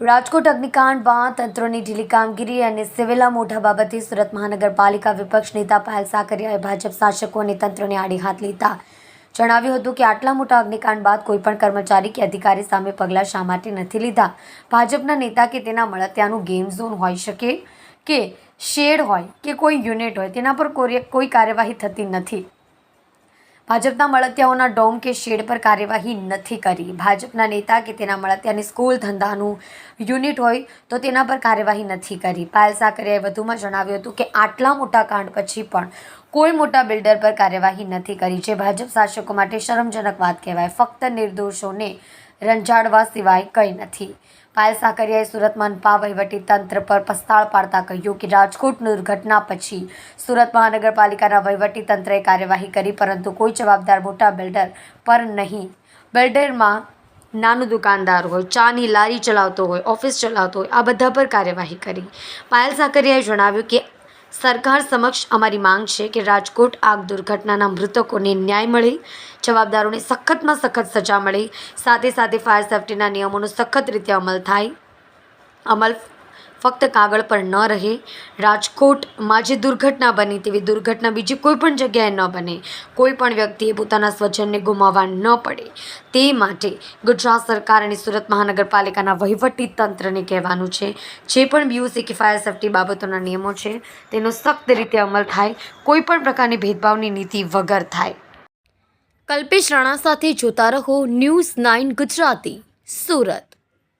રાજકોટ અગ્નિકાંડ બાદ તંત્રોની ઢીલી કામગીરી અને સિવેલા મોઢા બાબતે સુરત મહાનગરપાલિકા વિપક્ષ નેતા પાયલ સાકરિયાએ ભાજપ શાસકો અને તંત્રોને આડી હાથ લીધા. જણાવ્યું હતું કે આટલા મોટા અગ્નિકાંડ બાદ કોઈપણ કર્મચારી કે અધિકારી સામે પગલાં શા માટે નથી લીધા? ભાજપના નેતા કે તેના મળતિયાનું ગેમ ઝોન હોઈ શકે કે શેડ હોય કે કોઈ યુનિટ હોય, તેના પર કોઈ કાર્યવાહી થતી નથી. ભાજપના મળતિયાઓના ડોમ કે શેડ પર કાર્યવાહી નથી કરી. ભાજપના નેતા કે તેના મળતિયાની સ્કૂલ ધંધાનું યુનિટ હોય તો તેના પર કાર્યવાહી નથી કરી. પાયલ સાકરિયાએ વધુમાં જણાવ્યું હતું કે આટલા મોટા કાંડ પછી પણ કોઈ મોટા બિલ્ડર પર કાર્યવાહી નથી કરી. જે ભાજપ શાસકો માટે શરમજનક વાત કહેવાય. ફક્ત નિર્દોષોને રંજાડવા સિવાય કંઈ નથી. પાયલ સાકરિયાએ સુરતમાં અનપા તંત્ર પર પસ્તાળ પાડતા કહ્યું કે રાજકોટ દુર્ઘટના પછી સુરત મહાનગરપાલિકાના તંત્રએ કાર્યવાહી કરી, પરંતુ કોઈ જવાબદાર મોટા બિલ્ડર પર નહીં. બિલ્ડરમાં નાનું દુકાનદાર હોય, ચાની લારી ચલાવતો હોય, ઓફિસ ચલાવતો હોય, આ બધા પર કાર્યવાહી કરી. પાયલ સાકરિયાએ જણાવ્યું કે સરકાર સમક્ષ અમારી માંગ છે કે રાજકોટ આગ દુર્ઘટનાના મૃતકોને ન્યાય મળે, જવાબદારોને સખતમાં સખત સજા મળે, સાથે સાથે ફાયર સેફ્ટીના નિયમોનો સખત રીતે અમલ થાય. અમલ ફક્ત કાગળ પર ન રહે. રાજકોટમાં જે દુર્ઘટના બની તેવી દુર્ઘટના બીજી કોઈ પણ જગ્યાએ ન બને. કોઈ પણ વ્યક્તિએ પોતાના સ્વજનને ગુમાવવા ન પડે. તે માટે ગુજરાત સરકાર અને સુરત મહાનગરપાલિકાના વહીવટી તંત્રને કહેવાનું છે. જે પણ બીયુસી કે ફાયર સેફટી બાબતોના નિયમો છે, તેનો સખ્ત રીતે અમલ થાય. કોઈ પણ પ્રકારની ભેદભાવની નીતિ વગર થાય. કલ્પેશ રાણા સાથે જોતા રહો ન્યૂઝ નાઇન ગુજરાતી, સુરત.